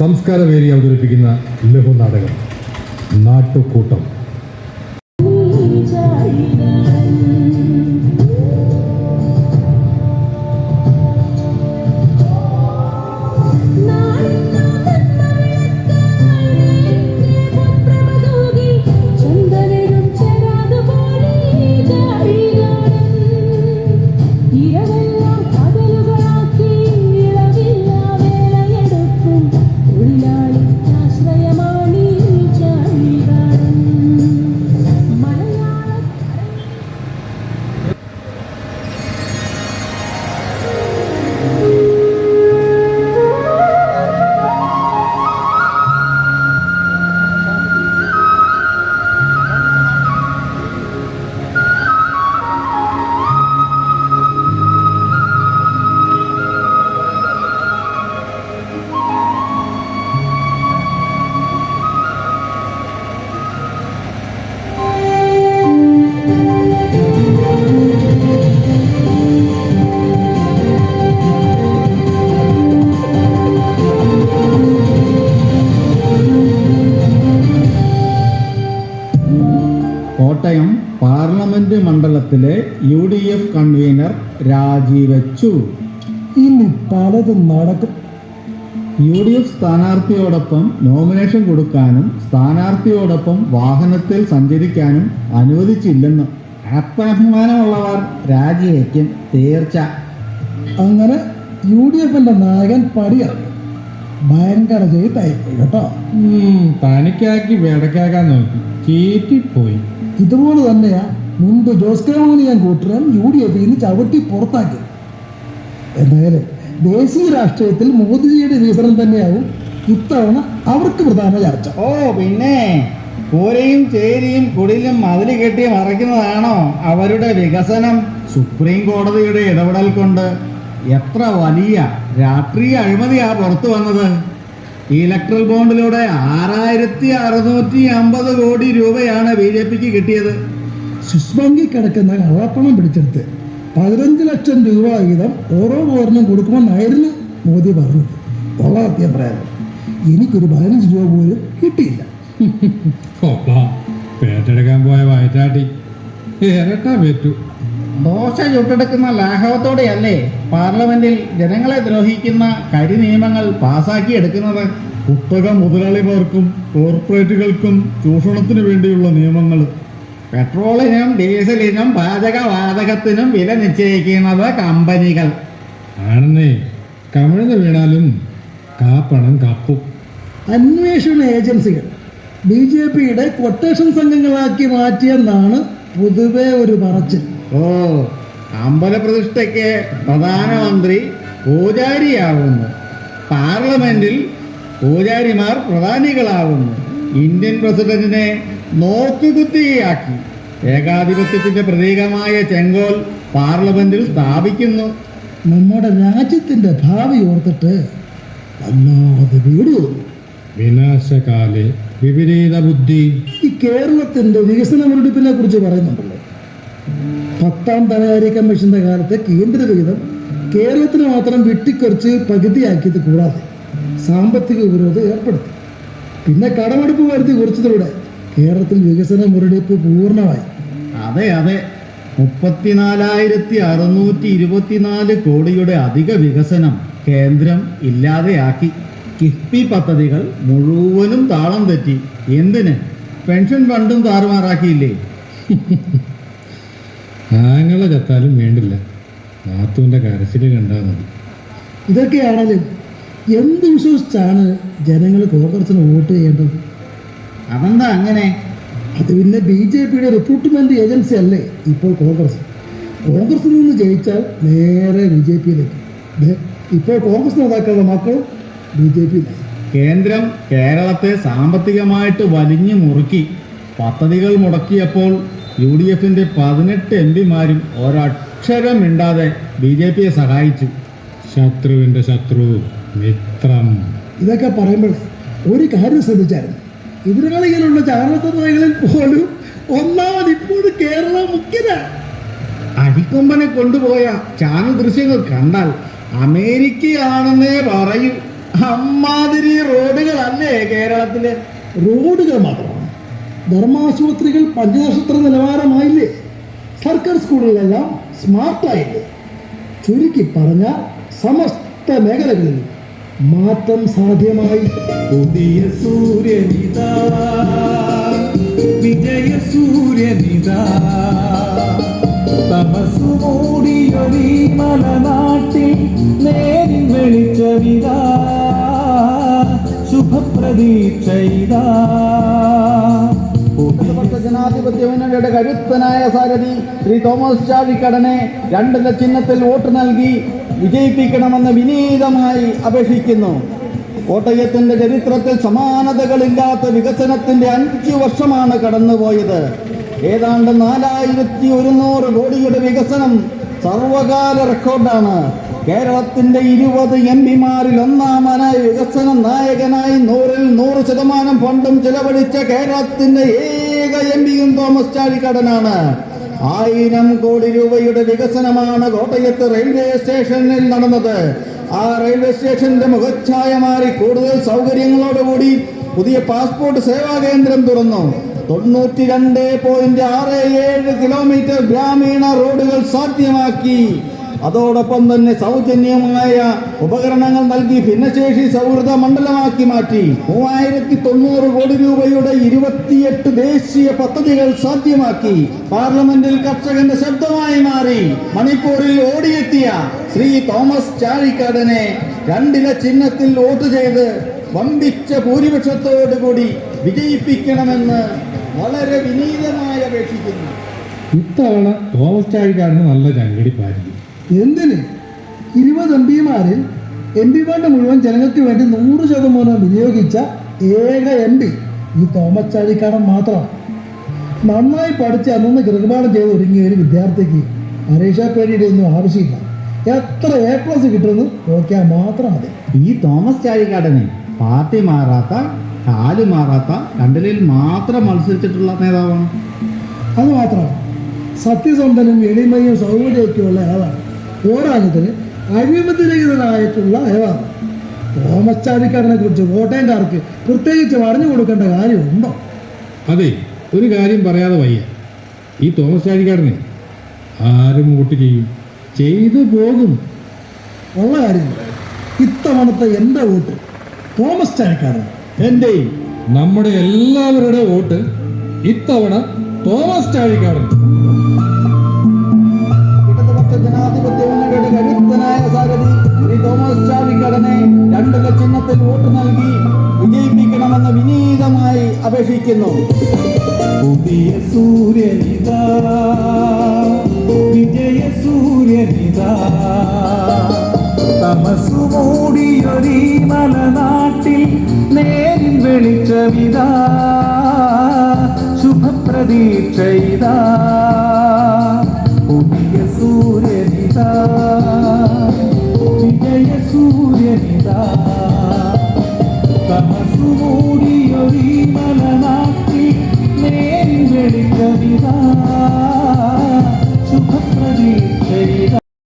സംസ്കാരവേദി അവതരിപ്പിക്കുന്ന ലഘുനാടകം നാട്ടുകൂട്ടം. പാർലമെന്റ് മണ്ഡലത്തിലെ യു ഡി എഫ് കൺവീനർ രാജിവെച്ചു. ഇനി പലതും നടക്കും. യു ഡി എഫ് സ്ഥാനാർത്ഥിയോടൊപ്പം നോമിനേഷൻ കൊടുക്കാനും സ്ഥാനാർത്ഥിയോടൊപ്പം വാഹനത്തിൽ സഞ്ചരിക്കാനും അനുവദിച്ചില്ലെന്ന് ആത്മാഭിമാനമുള്ളവർ രാജിവെക്കും തീർച്ച. അങ്ങനെ യു ഡി എഫിന്റെ നായകൻ പടിയാണ് ഭയങ്കര ചെയ്തായിപ്പോയി കേട്ടോ. തനിക്കാക്കി വിടക്കാക്കാൻ നോക്കി. ചീറ്റിപ്പോയി. ഇതുപോലെ തന്നെയാ മുൻപ് ജോസ് കെ മാണിയാൻ കൂട്ടരും യു ഡി എഫിൽ നിന്ന് ചവിട്ടി പുറത്താക്കി. എന്തായാലും ദേശീയ രാഷ്ട്രീയത്തിൽ മോദിജിയുടെ വികസനം തന്നെയാവും ഇത്തവണ അവർക്ക് പ്രധാന ചർച്ച. ഓ പിന്നെ കൂരയും ചേരിയും കുടിലും മതിൽ കെട്ടി മറയ്ക്കുന്നതാണോ അവരുടെ വികസനം? സുപ്രീം കോടതിയുടെ ഇടപെടൽ കൊണ്ട് എത്ര വലിയ രാഷ്ട്രീയ അഴിമതിയാ പുറത്തു വന്നത്? ഇലക്ട്രൽ ബോണ്ടിലൂടെ ആറായിരത്തി അറുന്നൂറ്റി അമ്പത് കോടി രൂപയാണ് ബി ജെ പിക്ക് കിട്ടിയത്. സ്വിസ് ബാങ്കിൽ കിടക്കുന്ന കള്ളപ്പണം പിടിച്ചെടുത്ത് പതിനഞ്ച് ലക്ഷം രൂപ വീതം ഓരോ പൗരനും കൊടുക്കുമെന്നായിരുന്നു മോദി പറഞ്ഞത്. സത്യം പറയാമോ എനിക്കൊരു പതിനഞ്ച് രൂപ പോലും കിട്ടിയില്ല. കൊള്ളാം പേട്ടെടുക്കാൻ പോയ വയറ്റാട്ടി. ഇരട്ടാ പറ്റൂ. ദോശ ചുട്ടെടുക്കുന്ന ലാഘവത്തോടെയല്ലേ പാർലമെന്റിൽ ജനങ്ങളെ ദ്രോഹിക്കുന്ന കരി നിയമങ്ങൾ പാസാക്കി എടുക്കുന്നത്? കുത്തക മുതലാളിമാർക്കും കോർപ്പറേറ്റുകൾക്കും ചൂഷണത്തിനു വേണ്ടിയുള്ള നിയമങ്ങൾ. പെട്രോളിനും ഡീസലിനും പാചകവാതകത്തിനും വില നിശ്ചയിക്കുന്നത് കമ്പനികൾ. ആണെന്നേ കമിഴ്ന്ന് വീണാലും കാപ്പണം കാപ്പും. അന്വേഷണ ഏജൻസികൾ ബി ജെ പിയുടെ കൊട്ടേഷൻ സംഘങ്ങളാക്കി മാറ്റിയെന്നാണ് പൊതുവെ ഒരു പറച്ചിൽ. ഓ അമ്പലപ്രതിഷ്ഠയ്ക്ക് പ്രധാനമന്ത്രി പൂജാരിയാവുന്നു. പാർലമെന്റിൽ പൂജാരിമാർ പ്രധാനികളാവുന്നു. ഇന്ത്യൻ പ്രസിഡന്റിനെ നോക്കുകുത്തിയാക്കി ഏകാധിപത്യത്തിന്റെ പ്രതീകമായ ചെങ്കോൽ പാർലമെന്റിൽ സ്ഥാപിക്കുന്നു. നമ്മുടെ രാജ്യത്തിന്റെ ഭാവി ഓർത്തിട്ട് വല്ലാതെ വീട്. വിനാശകാലെ വിപരീത ബുദ്ധി. ഈ കേരളത്തിന്റെ വികസന മുരടിപ്പിനെ കുറിച്ച് പറയുന്നുണ്ടല്ലോ. പത്താം ധനകാര്യ കമ്മീഷന്റെ കാലത്ത് കേന്ദ്ര വിഹിതം കേരളത്തിന് മാത്രം വെട്ടിക്കുറച്ച് പകുതിയാക്കിയത് കൂടാതെ സാമ്പത്തിക ഉപരോധം ഏർപ്പെടുത്തി. പിന്നെ കടമെടുപ്പ് വരുത്തി കുറച്ചതിലൂടെ കേരളത്തിൽ വികസന മുരടിപ്പ് പൂർണമായി. അതെ അതെ. മുപ്പത്തിനാലായിരത്തി അറുന്നൂറ്റി ഇരുപത്തിനാല് കോടിയുടെ അധിക വികസനം കേന്ദ്രം ഇല്ലാതെയാക്കി. കിഫ്ബി പദ്ധതികൾ മുഴുവനും താളം തെറ്റി. എന്തിന്? പെൻഷൻ ഫണ്ടും താറുമാറാക്കിയില്ലേ? ആങ്ങളെ ചത്താലും വേണ്ടില്ല. നാത്തൂന്റെ കരച്ചിൽ കണ്ടാൽ മതി. ഇതൊക്കെയാണെങ്കിലും എന്ത് വിശ്വസിച്ചാണ് ജനങ്ങൾ കോൺഗ്രസിന് വോട്ട് ചെയ്യേണ്ടത്? അതെന്താ അങ്ങനെ? അത് പിന്നെ ബി ജെ പിയുടെ റിക്രൂട്ട്മെന്റ് ഏജൻസി അല്ലേ ഇപ്പോൾ കോൺഗ്രസ്? കോൺഗ്രസിൽ നിന്ന് ജയിച്ചാൽ നേരെ ബി ജെ പിയിലേക്ക്. ദേ, ഇപ്പോൾ കോൺഗ്രസ് നേതാക്കളുടെ മക്കൾ ബി ജെ പിയിലായി. കേന്ദ്രം കേരളത്തെ സാമ്പത്തികമായിട്ട് വലിഞ്ഞു മുറുക്കി. പദ്ധതികൾ മുടക്കിയപ്പോൾ യു ഡി എഫിന്റെ പതിനെട്ട് എം പിമാരും ഒരക്ഷരം മിണ്ടാതെ ബി ജെ പിയെ സഹായിച്ചു. ശത്രുവിന്റെ ശത്രു മിത്രം. ഇതൊക്കെ പറയുമ്പോൾ ഒരു കാര്യം ശ്രദ്ധിച്ചായിരുന്നു. എതിരാളികളുള്ള ചാനത്തറകളിൽ പോലും ഒന്നാമത് ഇപ്പോൾ കേരള മുഖ്യനാണ് അരിക്കൊമ്പനെ കൊണ്ടുപോയ ചാനൽ ദൃശ്യങ്ങൾ കണ്ടാൽ അമേരിക്കയാണെന്നേ പറയൂ. അമ്മാതിരി റോഡുകളല്ലേ കേരളത്തിലെ റോഡുകൾ മാത്രമാണ് ധർമാശുപത്രികൾ പഞ്ചനക്ഷത്ര നിലവാരമായില്ലേ? സർക്കാർ സ്കൂളുകളെല്ലാം സ്മാർട്ടായില്ലേ? ചുരുക്കി പറഞ്ഞ സമസ്ത മേഖലകളിൽ മാറ്റം സാധ്യമായി. പുതിയ സൂര്യനിതാ വിജയ സൂര്യനിതാ. തമസു മൂടിയൊരീ മലനാട്ടിൽ നേരിൽ വെളിച്ചവിതാ ശുഭപ്രതീക്ഷയിതാ. ജനാധിപത്യ മുന്നണിയുടെ കരുത്തനായ സാരഥി ശ്രീ തോമസ് ചാഴിക്കടനെ രണ്ടില ചിഹ്നത്തിൽ വോട്ട് നൽകി വിജയിപ്പിക്കണമെന്ന് വിനീതമായി അപേക്ഷിക്കുന്നു. കോട്ടയത്തിന്റെ ചരിത്രത്തിൽ സമാനതകളില്ലാത്ത വികസനത്തിന്റെ അഞ്ചു വർഷമാണ് കടന്നുപോയത്. ഏതാണ്ട് നാലായിരത്തി ഒരുന്നൂറ് കോടിയുടെ വികസനം സർവകാല റെക്കോർഡാണ്. കേരളത്തിന്റെ ഇരുപത് എം പിമാരിൽ ഒന്നാമനായി വികസന നായകനായി നൂറിൽ നൂറ് ശതമാനം ഫണ്ടും ചെലവഴിച്ച കേരളത്തിന്റെ ഏക എം പിയും തോമസ് ചാഴിക്കടനാണ്. ആയിരം കോടി രൂപയുടെ വികസനമാണ് കോട്ടയത്ത് റെയിൽവേ സ്റ്റേഷനിൽ നടന്നത്. ആ റെയിൽവേ സ്റ്റേഷന്റെ മുഖച്ഛായ മാറി കൂടുതൽ സൗകര്യങ്ങളോടുകൂടി പുതിയ പാസ്പോർട്ട് സേവാ കേന്ദ്രം തുറന്നു. തൊണ്ണൂറ്റി രണ്ട് പോയിന്റ് ആറ് ഏഴ് കിലോമീറ്റർ ഗ്രാമീണ റോഡുകൾ സാധ്യമാക്കി. അതോടൊപ്പം തന്നെ സൗജന്യമായ ഉപകരണങ്ങൾ നൽകി ഭിന്നശേഷി സൗഹൃദ മണ്ഡലമാക്കി മാറ്റി. മൂവായിരത്തി തൊണ്ണൂറ് കോടി രൂപയുടെ ഇരുപത്തിയെട്ട് ദേശീയ പദ്ധതികൾ സാധ്യമാക്കി. പാർലമെന്റിൽ കർഷകന്റെ ശബ്ദമായി മാറി. മണിപ്പൂരിൽ ഓടിയെത്തിയ ശ്രീ തോമസ് ചാഴിക്കാടനെ രണ്ടില ചിഹ്നത്തിൽ വോട്ട് ചെയ്ത് വമ്പിച്ച ഭൂരിപക്ഷത്തോടുകൂടി വിജയിപ്പിക്കണമെന്ന് വളരെ വിനീതമായി അപേക്ഷിക്കുന്നു. ഇത്തവണ തോമസ് ചാഴിക്കാരന് നല്ല ചങ്കടിപ്പായിരിക്കും എന്തിന്? ഇരുപത് എം പിമാരിൽ എം പിമാരുടെ മുഴുവൻ ജനങ്ങൾക്ക് വേണ്ടി നൂറ് ശതമാനം വിനിയോഗിച്ച ഏക എം പി ഈ തോമസ് ചാഴിക്കാടൻ മാത്രമാണ് നന്നായി പഠിച്ച് അന്നൊന്ന് ഗൃഹപാഠം ചെയ്ത് ഒരുങ്ങിയ ഒരു വിദ്യാർത്ഥിക്ക് പരീക്ഷാ പേടിയുടെ ഒന്നും ആവശ്യമില്ല. എത്ര എ പ്ലസ് കിട്ടുമെന്ന് നോക്കിയാൽ മാത്രം മതി. ഈ തോമസ് ചാഴിക്കാടനെ പാർട്ടി മാറാത്ത കാൽ മാറാത്ത രണ്ടിലിൽ മാത്രം മത്സരിച്ചിട്ടുള്ള നേതാവാണ്. അത് മാത്രമാണ് സത്യസന്ധനും എളിമയും സൗകര്യമൊക്കെയുള്ള ആളാണ്. പോരാഞ്ഞതിന് അഴിമതിരഹിതനായിട്ടുള്ള അയവാണ് തോമസ് ചാഴിക്കാരനെ കുറിച്ച് കോട്ടയംകാർക്ക് പ്രത്യേകിച്ച് പറഞ്ഞു കൊടുക്കേണ്ട കാര്യമുണ്ടോ? അതെ ഒരു കാര്യം പറയാതെ വയ്യ. ഈ തോമസ് ചാഴിക്കാരനെ ആരും വോട്ട് ചെയ്യും. ചെയ്തു പോകും. ഉള്ള കാര്യം ഇത്തവണത്തെ എന്റെ വോട്ട് തോമസ് ചാഴിക്കാരൻ എന്റെയും നമ്മുടെ എല്ലാവരുടെ വോട്ട് ഇത്തവണ തോമസ് ചാഴിക്കാരൻ അപേക്ഷിക്കുന്നു പുതിയ സൂര്യനിതാ വിജയ സൂര്യനിതാ തമസു മൂടിയൊരീ മലനാട്ടിൽ നേരിൽ വെളിച്ചമിതാ ശുഭപ്രതീക്ഷയിതാ